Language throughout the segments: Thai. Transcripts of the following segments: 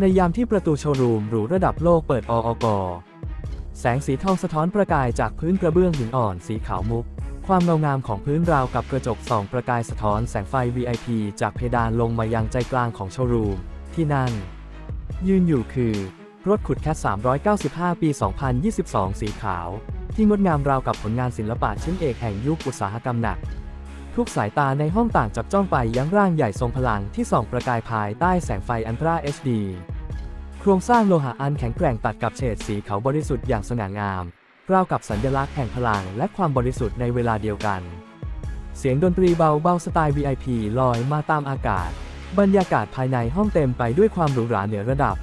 ในยามที่ประตูโชว์รูมหรูระดับโลกเปิดออกแสงสีทองสะท้อนประกายจากพื้นกระเบื้องหินอ่อนสีขาวมุก ความเงางามของพื้นราวกับกระจกส่องประกายสะท้อนแสงไฟ VIP จากเพดานลงมายังใจกลางของโชว์รูม ที่นั่นยืนอยู่คือ รถขุดแคท395 ปี 2022 สีขาว ที่งดงามราวกับผลงานศิลปะชิ้นเอกแห่งยุคอุตสาหกรรมหนัก ทุกสายตาในห้องต่างจับจ้องไปยังร่างใหญ่ทรงพลังที่ส่องประกายภายใต้แสงไฟอันตรา HD โครงสร้างโลหะอันแข็งแกร่งตัดกับเฉดสีขาวบริสุทธิ์อย่างสง่างาม ราวกับสัญลักษณ์แห่งพลังและความบริสุทธิ์ในเวลาเดียวกัน เสียงดนตรีเบาๆสไตล์ VIP ลอยมาตามอากาศ บรรยากาศภายในห้องเต็มไปด้วยความหรูหราเหนือระดับ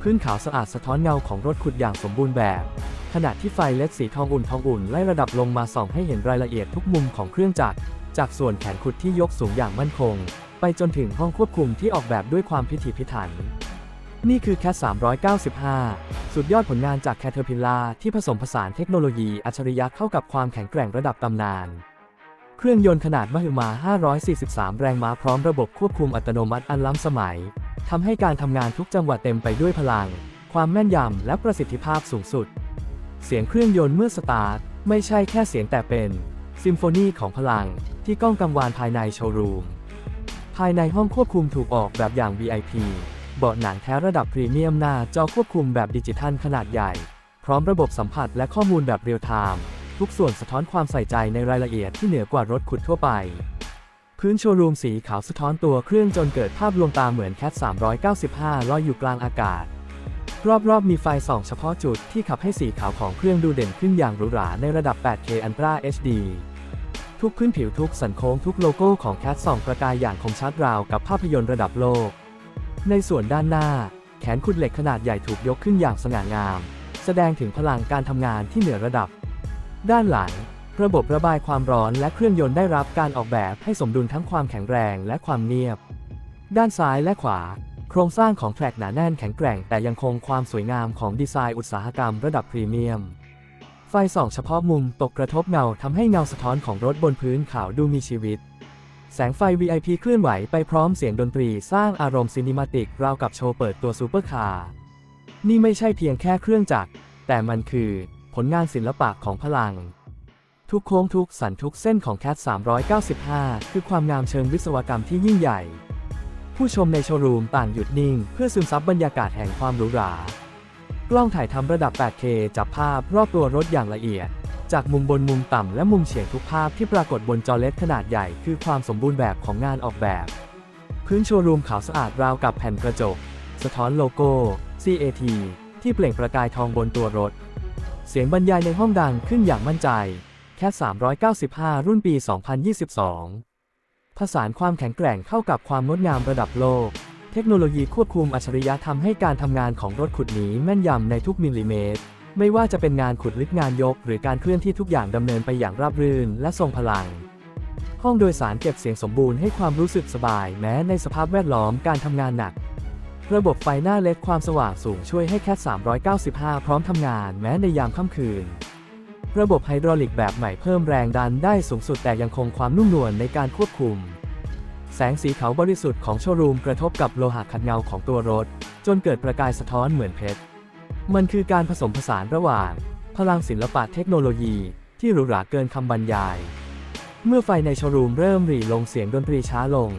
พื้นขาวสะอาดสะท้อนเงาของรถขุดอย่างสมบูรณ์แบบขณะที่ไฟเล็ดสีทองอุ่นทองอุ่นไล่ระดับลงมาส่องให้เห็นรายละเอียดทุกมุมของเครื่องจักร จากส่วนแขนขุดที่ยกสูงอย่างมั่นคง ไปจนถึงห้องควบคุมที่ออกแบบด้วยความพิถีพิถัน นี่คือแคท395 สุดยอดผลงานจากแคทเทอร์พิลาที่ผสมผสานเทคโนโลยีอัจฉริยะเข้ากับความแข็งแกร่งระดับตำนาน เครื่องยนต์ขนาดมหึมา 543 แรงม้าพร้อมระบบควบคุมอัตโนมัติอันล้ำสมัยทำให้การทำงานทุกจังหวะเต็มไปด้วยพลัง ความแม่นยำและประสิทธิภาพสูงสุด เสียงเครื่องยนต์เมื่อสตาร์ทไม่ใช่แค่เสียงแต่เป็น ซิมโฟนีของพลังที่ก้องกังวานภายในโชว์รูม ภายในห้องควบคุมถูกออกแบบอย่าง VIP เบาะหนังแท้ระดับพรีเมียมหน้าจอควบคุมแบบดิจิทัลขนาดใหญ่ พร้อมระบบสัมผัสและข้อมูลแบบเรียลไทม์ทุกส่วนสะท้อนความใส่ใจในรายละเอียดที่เหนือกว่ารถขุดทั่วไป พื้นโชว์รูมสีขาวสะท้อนตัวเครื่องจนเกิดภาพลวงตาเหมือนแคท395 ลอยอยู่กลางอากาศ รอบๆมีไฟส่องเฉพาะจุดที่ขับให้สีขาวของเครื่องดูเด่นขึ้นอย่างหรูหราในระดับ 8K Ultra HD ทุกพื้นผิวทุกสันโค้งทุกโลโก้ของแคทส่องประกายอย่างคมชัดราวกับภาพยนตร์ระดับโลก ในส่วนด้านหน้า แขนขุดเหล็กขนาดใหญ่ถูกยกขึ้นอย่างสง่างาม แสดงถึงพลังการทำงานที่เหนือระดับ ด้านหลัง ระบบระบายความร้อนและเครื่องยนต์ได้รับการออกแบบให้สมดุลทั้งความแข็งแรงและความเงียบ ด้านซ้ายและขวา โครงสร้างของแทร็กหนาแน่นแข็งแกร่ง แต่ยังคงความสวยงามของดีไซน์อุตสาหกรรมระดับพรีเมียม ไฟส่องเฉพาะมุมตกกระทบเงาทำให้เงาสะท้อนของรถบนพื้นขาวดูมีชีวิต แสงไฟ VIP เคลื่อนไหวไปพร้อมเสียงดนตรีสร้างอารมณ์ซินิมาติกราวกับโชว์เปิดตัวซูเปอร์คาร์ นี่ไม่ใช่เพียงแค่เครื่องจักร แต่มันคือผลงานศิลปะของพลัง ทุกโค้งทุกสันทุกเส้นของแคท395 คือความงามเชิงวิศวกรรมที่ยิ่งใหญ่ ผู้ชมในโชว์รูมต่างหยุดนิ่ง เพื่อซึมซับบรรยากาศแห่งความหรูหรา กล้องถ่ายทำระดับ 8K จับภาพรอบตัวรถอย่างละเอียด จากมุมบนมุมต่ำและมุมเฉียงทุกภาพที่ปรากฏบนจอเล็ดขนาดใหญ่คือความสมบูรณ์แบบของงานออกแบบ พื้นโชว์รูมขาวสะอาดราวกับแผ่นกระจก สะท้อนโลโก้ CAT ที่เปล่งประกายทองบนตัวรถ เสียงบรรยายในห้องดังขึ้นอย่างมั่นใจ แค่ 395 รุ่นปี 2022 ผสานความแข็งแกร่งเข้ากับความงดงามระดับโลก เทคโนโลยีควบคุมอัจฉริยะทำให้การทำงานของรถขุดนี้แม่นยำในทุกมิลลิเมตร ไม่ว่าจะเป็นงานขุดลึกงานยก หรือการเคลื่อนที่ทุกอย่างดำเนินไปอย่างราบรื่นและทรงพลัง ห้องโดยสารเก็บเสียงสมบูรณ์ให้ความรู้สึกสบาย แม้ในสภาพแวดล้อมการทำงานหนัก ระบบไฟหน้าเล็ดความสว่างสูงช่วยให้แคท395 พร้อมทำงานแม้ในยามค่ำคืน ระบบไฮดรอลิกแบบใหม่เพิ่มแรงดันได้สูงสุดแต่ยังคงความนุ่มนวลในการควบคุม แสงสีขาวบริสุทธิ์ของโชว์รูมกระทบกับโลหะขัดเงาของตัวรถ จนเกิดประกายสะท้อนเหมือนเพชร มันคือการผสมผสานระหว่าง พลังศิลปะเทคโนโลยี ที่หรูหราเกินคำบรรยาย เมื่อไฟในโชว์รูมเริ่มหรี่ลงเสียงดนตรีช้าลง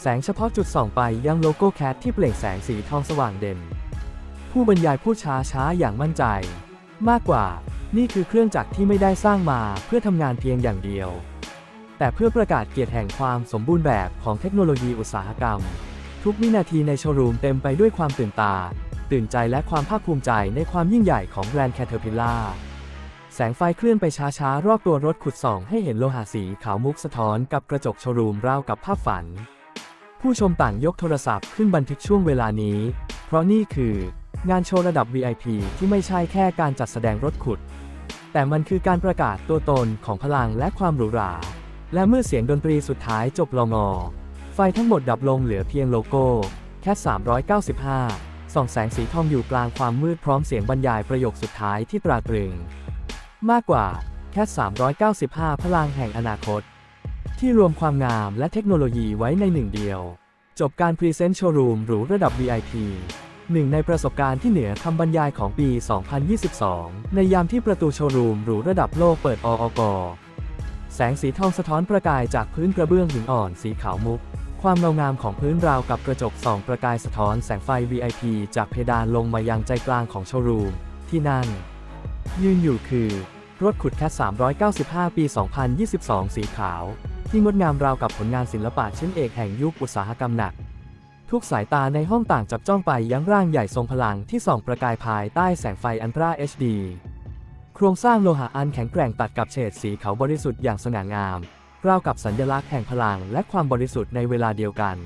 แสงเฉพาะจุดส่องไปยังโลโก้แคทที่เปล่งแสงสีทองสว่างเด่น ผู้บรรยายพูดช้าช้าๆอย่างมั่นใจ มากกว่า นี่คือเครื่องจักรที่ไม่ได้สร้างมาเพื่อทำงานเพียงอย่างเดียว แต่เพื่อประกาศเกียรติแห่งความสมบูรณ์แบบของเทคโนโลยีอุตสาหกรรม ทุกวินาทีในโชว์รูมเต็มไปด้วยความตื่นตา ตื่นใจและความภาคภูมิใจในความยิ่งใหญ่ของแบรนด์แคทเทอร์พิลาแสงไฟเคลื่อนไปช้าๆ รอบตัวรถขุดส่องให้เห็นโลหะสีขาวมุกสะท้อนกับกระจกโชว์รูมราวกับภาพฝัน ผู้ชมต่างยกโทรศัพท์ขึ้นบันทึกช่วงเวลานี้ เพราะนี่คืองานโชว์ระดับ VIP ที่ไม่ใช่แค่การจัดแสดงรถขุด แต่มันคือการประกาศตัวตนของพลังและความหรูหรา และเมื่อเสียงดนตรีสุดท้ายจบลงอ ไฟทั้งหมดดับลงเหลือเพียงโลโก้ แค่ 395 ส่องแสงสีทองอยู่กลางความมืดพร้อมเสียงบรรยายประโยคสุดท้ายที่ตราตรึง มากกว่าแค่ 395 พลังแห่งอนาคต ที่รวมความงามและเทคโนโลยีไว้ในหนึ่งเดียว จบการพรีเซนต์โชว์รูมหรูระดับ VIP หนึ่งในประสบการณ์ที่เหนือคำบรรยายของปี 2022 ในยามที่ประตูโชว์รูมหรูระดับโลกเปิดออก แสงสีทองสะท้อนประกายจากพื้นกระเบื้องหินอ่อนสีขาวมุก ความเงางามของพื้นราวกับกระจกส่องประกายสะท้อนแสงไฟ VIP จากเพดานลงมายังใจกลางของโชว์รูม ที่นั่นยืนอยู่คือ รถขุดแคท395 ปี 2022 สีขาว ที่งดงามราวกับผลงานศิลปะชิ้นเอกแห่งยุคอุตสาหกรรมหนัก ทุกสายตาในห้องต่างจับจ้องไปยังร่างใหญ่ทรงพลังที่ส่องประกายภายใต้แสงไฟอันตรา HD โครงสร้างโลหะอันแข็งแกร่งตัดกับเฉดสีขาวบริสุทธิ์อย่างสง่างามราวกับสัญลักษณ์แห่งพลังและความบริสุทธิ์ในเวลาเดียวกัน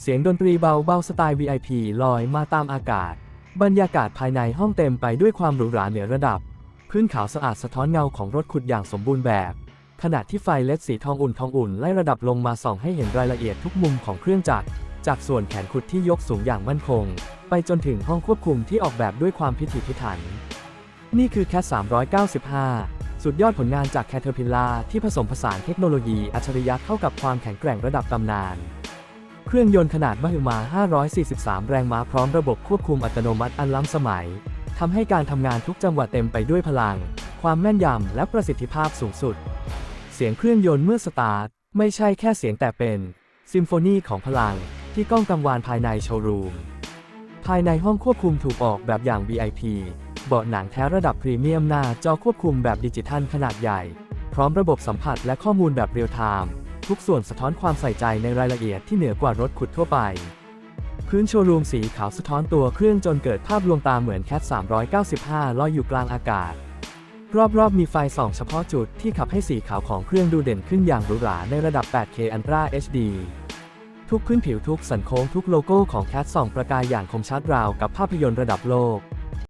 เสียงดนตรีเบาๆสไตล์ VIP ลอยมาตามอากาศ บรรยากาศภายในห้องเต็มไปด้วยความหรูหราเหนือระดับ พื้นขาวสะอาดสะท้อนเงาของรถขุดอย่างสมบูรณ์แบบ ขณะที่ไฟเลดสีทองอุ่นทองอุ่นไล่ระดับลงมาส่องให้เห็นรายละเอียดทุกมุมของเครื่องจักร จากส่วนแขนขุดที่ยกสูงอย่างมั่นคง ไปจนถึงห้องควบคุมที่ออกแบบด้วยความพิถีพิถัน นี่คือแคท395 สุดยอดผลงานจาก Caterpillar ที่ผสมผสานเทคโนโลยีอัจฉริยะเข้ากับความแข็งแกร่งระดับตำนาน เครื่องยนต์ขนาดมหึมา 543 แรงม้าพร้อมระบบควบคุมอัตโนมัติอันล้ำสมัย ทำให้การทำงานทุกจังหวะเต็มไปด้วยพลัง ความแม่นยำและประสิทธิภาพสูงสุด เสียงเครื่องยนต์เมื่อสตาร์ทไม่ใช่แค่เสียงแต่เป็นซิมโฟนีของพลังที่ก้องกังวานภายในโชว์รูม ภายในห้องควบคุมถูกออกแบบอย่าง VIP เบาะหนังแท้ระดับพรีเมียมหน้าจอควบคุมแบบดิจิทัลขนาดใหญ่ พร้อมระบบสัมผัสและข้อมูลแบบเรียลไทม์ทุกส่วนสะท้อนความใส่ใจในรายละเอียดที่เหนือกว่ารถขุดทั่วไป พื้นโชว์รูมสีขาวสะท้อนตัวเครื่องจนเกิดภาพลวงตาเหมือนแคท395 ลอยอยู่กลางอากาศ รอบๆมีไฟส่องเฉพาะจุดที่ขับให้สีขาวของเครื่องดูเด่นขึ้นอย่างหรูหราในระดับ 8K Ultra HD ทุกพื้นผิวทุกสันโค้งทุกโลโก้ของแคทส่องประกายอย่างคมชัดราวกับภาพยนตร์ระดับโลก